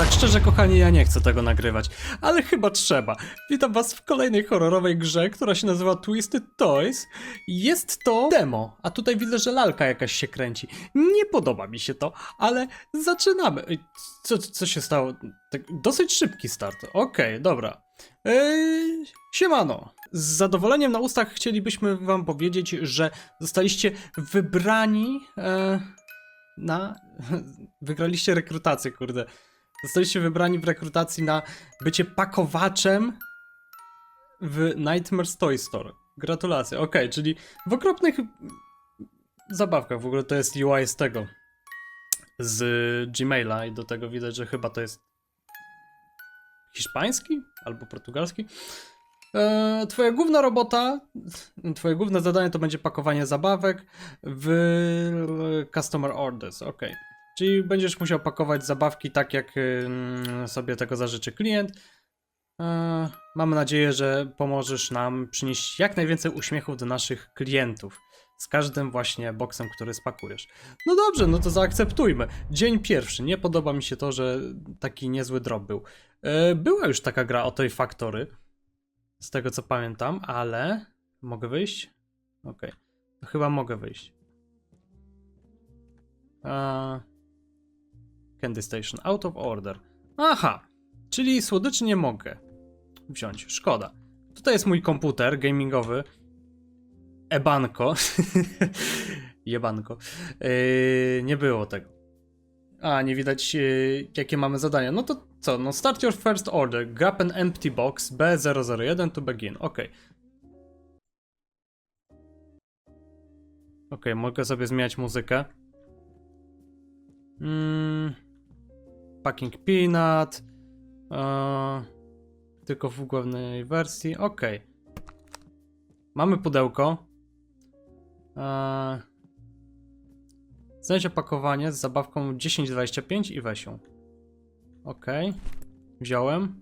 Tak szczerze, kochani, ja nie chcę tego nagrywać, ale chyba trzeba. Witam was w kolejnej horrorowej grze, która się nazywa Twisted Toys. Jest to demo, a tutaj widzę, że lalka jakaś się kręci. Nie podoba mi się to, ale zaczynamy. Co, co się stało? Tak, dosyć szybki start. Okej, dobra. Eee, siemano. Z zadowoleniem na ustach chcielibyśmy wam powiedzieć, że zostaliście wybrani e, na... Wygraliście rekrutację, kurde. Zostaliście wybrani w rekrutacji na bycie pakowaczem w Nightmare's Toy Store. Gratulacje. Okej, czyli w okropnych zabawkach w ogóle to jest UI z tego. Z Gmaila i do tego widać, że chyba to jest hiszpański albo portugalski. E, twoja główna robota, twoje główne zadanie to będzie pakowanie zabawek w Customer Orders. Ok. Czyli będziesz musiał pakować zabawki tak, jak ym, sobie tego zażyczy klient. E, Mamy nadzieję, że pomożesz nam przynieść jak najwięcej uśmiechów do naszych klientów. Z każdym właśnie boksem, który spakujesz. No dobrze, no to zaakceptujmy. Dzień pierwszy. Nie podoba mi się to, że taki niezły drop był. E, Była już taka gra o tej Factory. Z tego co pamiętam, ale. Mogę wyjść? Okej. To chyba mogę wyjść. Eee, Candy Station. Out of order. Aha! Czyli słodyczy nie mogę wziąć. Szkoda. Tutaj jest mój komputer gamingowy. Ebanko. Jebanko. Yy, nie było tego. A, nie widać yy, jakie mamy zadania. No to co? No start your first order. Grab an empty box B001 to begin. Ok. Ok, mogę sobie zmieniać muzykę. Mm, packing Peanut. E, tylko w głównej wersji. Ok. Mamy pudełko. E, znajdź opakowanie z zabawką 1025 i weź ją. Ok. Wziąłem.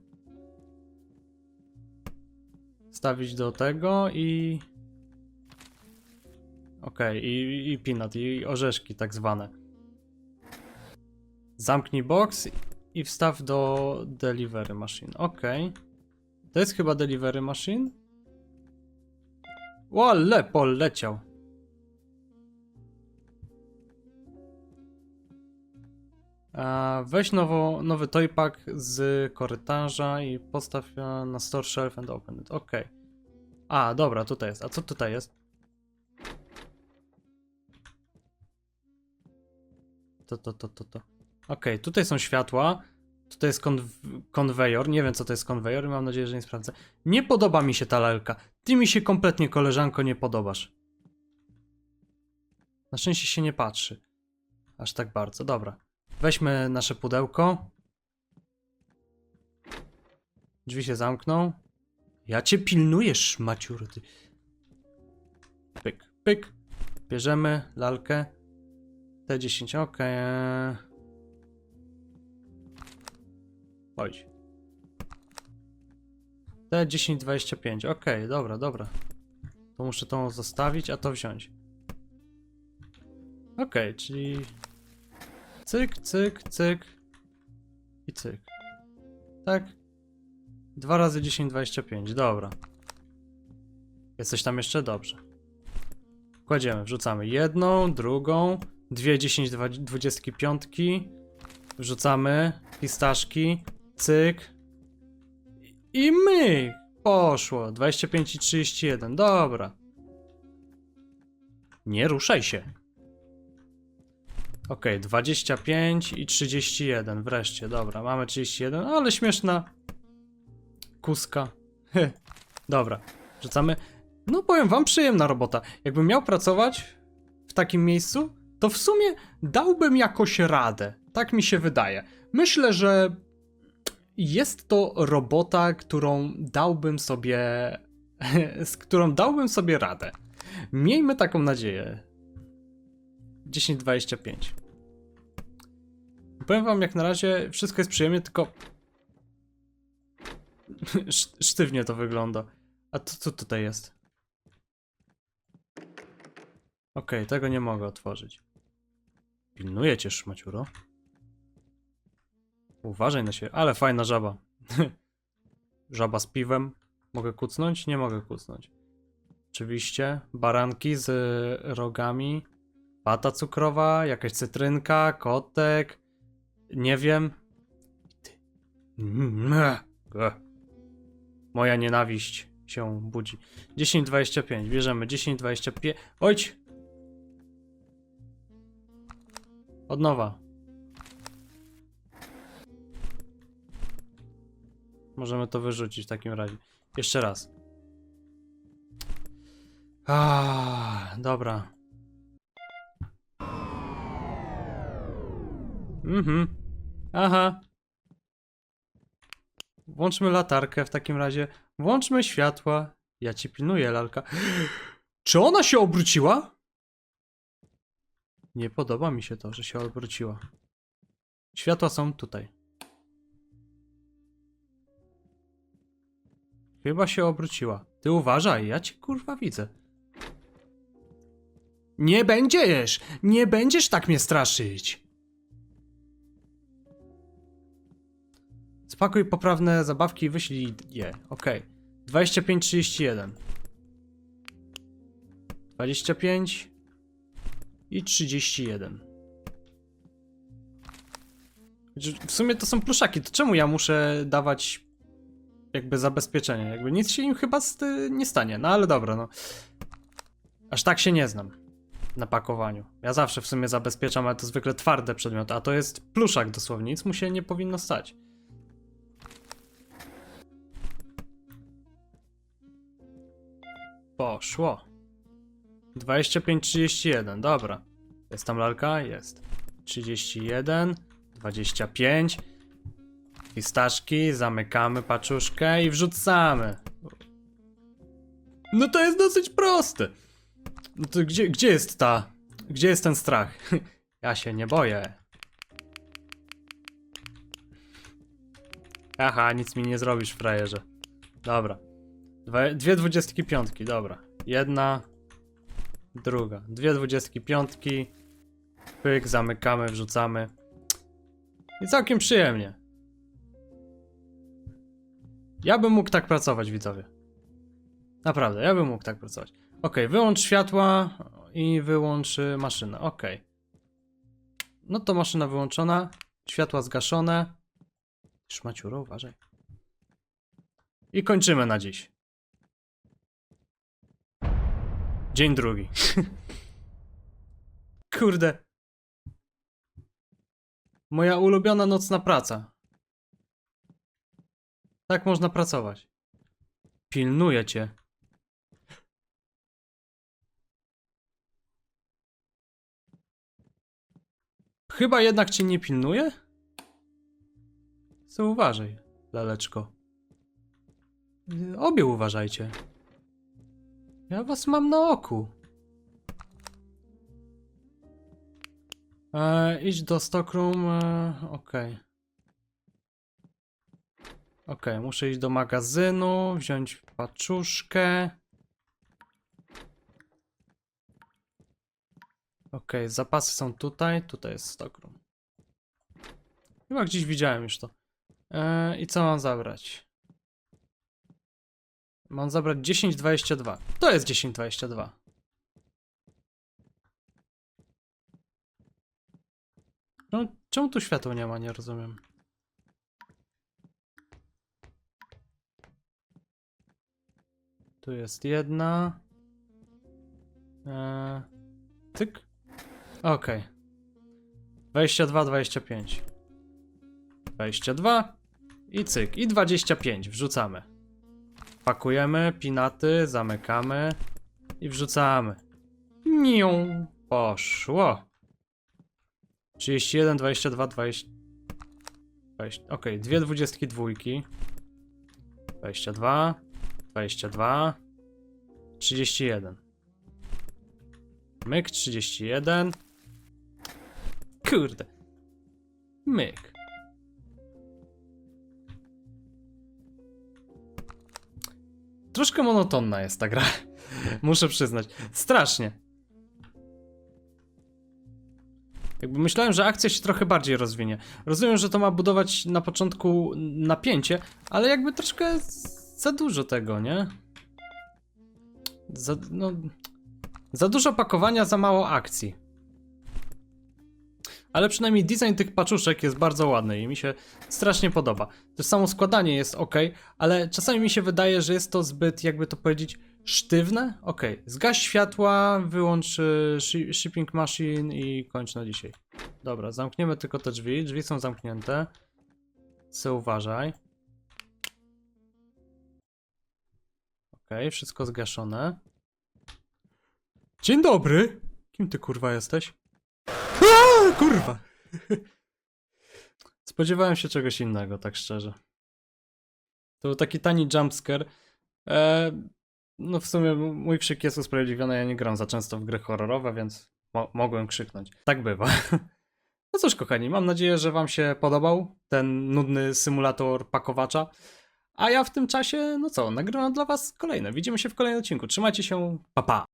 Stawić do tego i. Ok, i, i peanut, i orzeszki tak zwane. Zamknij box i wstaw do delivery machine. Ok. To jest chyba delivery machine? O, ale poleciał. Weź nowo, nowy toypack z korytarza i postaw na store shelf and open it. Ok. A, dobra, tutaj jest. A co tutaj jest? To, to, to, to, to. Ok, tutaj są światła. Tutaj jest konw- konwejor. Nie wiem, co to jest konwejor i mam nadzieję, że nie sprawdzę. Nie podoba mi się ta lalka. Ty mi się kompletnie, koleżanko, nie podobasz. Na szczęście się nie patrzy. Aż tak bardzo. Dobra. Weźmy nasze pudełko. Drzwi się zamkną. Ja cię pilnuję, szmaciur. Pyk, pyk. Bierzemy lalkę. T10, ok. Chodź. T1025, ok, dobra, dobra. To muszę tą zostawić, a to wziąć. Ok, czyli cyk, cyk, cyk i cyk. Tak? 2 razy 1025, dobra. Jesteś tam jeszcze? Dobrze. Kładziemy, wrzucamy jedną, drugą, dwie 10 dwa- 25, wrzucamy pistaszki, cyk i my poszło, 25 i 31, dobra. Nie ruszaj się. Ok, 25 i 31, wreszcie, dobra, mamy 31, ale śmieszna kuska. Dobra, rzucamy. No powiem wam, przyjemna robota. Jakbym miał pracować w takim miejscu, to w sumie dałbym jakoś radę. Tak mi się wydaje. Myślę, że jest to robota, którą dałbym sobie. z którą dałbym sobie radę. Miejmy taką nadzieję. 10.25. Powiem wam, jak na razie wszystko jest przyjemnie, tylko. Sz- Sztywnie to wygląda. A to co tutaj jest? Okej, tego nie mogę otworzyć. Pilnuję cię, szmaciuro. Uważaj na siebie, ale fajna żaba. żaba z piwem. Mogę kucnąć? Nie mogę kucnąć. Oczywiście. Baranki z rogami. Pata cukrowa, jakaś cytrynka, kotek. Nie wiem. Moja nienawiść się budzi. 10,25. Bierzemy 10,25. Ojć! Od nowa. Możemy to wyrzucić w takim razie. Jeszcze raz. Ah, dobra. Mhm. Aha. Włączmy latarkę w takim razie. Włączmy światła. Ja ci pilnuję, lalka. Czy ona się obróciła? Nie podoba mi się to, że się obróciła. Światła są tutaj. Chyba się obróciła. Ty uważaj, ja cię kurwa widzę. Nie będziesz! Nie będziesz tak mnie straszyć! Spakuj poprawne zabawki i wyślij je. Okej. 25-31. 25 i 31. Znaczy, W sumie to są pluszaki, to czemu ja muszę dawać jakby zabezpieczenie? Jakby nic się im chyba st- nie stanie, no ale dobra, no. Aż tak się nie znam na pakowaniu. Ja zawsze w sumie zabezpieczam, ale to zwykle twarde przedmioty, a to jest pluszak dosłownie, nic mu się nie powinno stać. Poszło. 25-31, dobra. Jest tam lalka? Jest. 31, 25. Fistaszki, zamykamy paczuszkę i wrzucamy. No to jest dosyć proste. No to gdzie, gdzie jest ta... Gdzie jest ten strach? Ja się nie boję. Aha, nic mi nie zrobisz, frajerze. Dobra. Dwa, dwie dwudziestki piątki, dobra. Jedna, druga. Dwie dwudziestki piątki. Pyk, zamykamy, wrzucamy. I całkiem przyjemnie. Ja bym mógł tak pracować, widzowie. Naprawdę, ja bym mógł tak pracować. Ok, wyłącz światła i wyłącz y, maszynę. Ok. No to maszyna wyłączona, światła zgaszone. Szmaciuro, uważaj. I kończymy na dziś. Dzień drugi. Kurde. Moja ulubiona nocna praca. Tak można pracować. Pilnuję cię. Chyba jednak cię nie pilnuję? Co uważaj, laleczko. Obie uważajcie. Ja was mam na oku. E, idź do Stockroom. E, Okej. Okej, muszę iść do magazynu, wziąć paczuszkę. Okej, zapasy są tutaj. Tutaj jest Stockroom. Chyba gdzieś widziałem już to. E, I co mam zabrać? Mam zabrać 10,22. To jest 10,22. No, czemu tu światła nie ma? Nie rozumiem. Tu jest jedna. Eee, tyk. Okej. 22, 25. 22 i cyk. I 25. Wrzucamy. Pakujemy pinaty, zamykamy i wrzucamy. Nią. Poszło. 31, 22, 20. 20. Okej, dwie dwudziestki dwójki. 22, 22, 31. Myk 31. Kurde. Myk. Troszkę monotonna jest ta gra. Muszę przyznać. Strasznie. Jakby myślałem, że akcja się trochę bardziej rozwinie. Rozumiem, że to ma budować na początku napięcie, ale jakby troszkę za dużo tego, nie? Za, no, za dużo pakowania, za mało akcji. Ale przynajmniej design tych paczuszek jest bardzo ładny i mi się strasznie podoba. To samo składanie jest ok, ale czasami mi się wydaje, że jest to zbyt, jakby to powiedzieć, sztywne. Ok, zgaś światła, wyłącz y, shi- shipping machine i kończ na dzisiaj. Dobra, zamkniemy tylko te drzwi. Drzwi są zamknięte. Co uważaj. Ok, wszystko zgaszone. Dzień dobry! Kim ty kurwa jesteś? Aaa, kurwa! Spodziewałem się czegoś innego, tak szczerze. To był taki tani jumpscare. E, no w sumie mój krzyk jest usprawiedliwiony, ja nie gram za często w gry horrorowe, więc mo mogłem krzyknąć. Tak bywa. No cóż, kochani, mam nadzieję, że Wam się podobał ten nudny symulator pakowacza. A ja w tym czasie, no co, nagrywam dla Was kolejne. Widzimy się w kolejnym odcinku. Trzymajcie się, pa pa!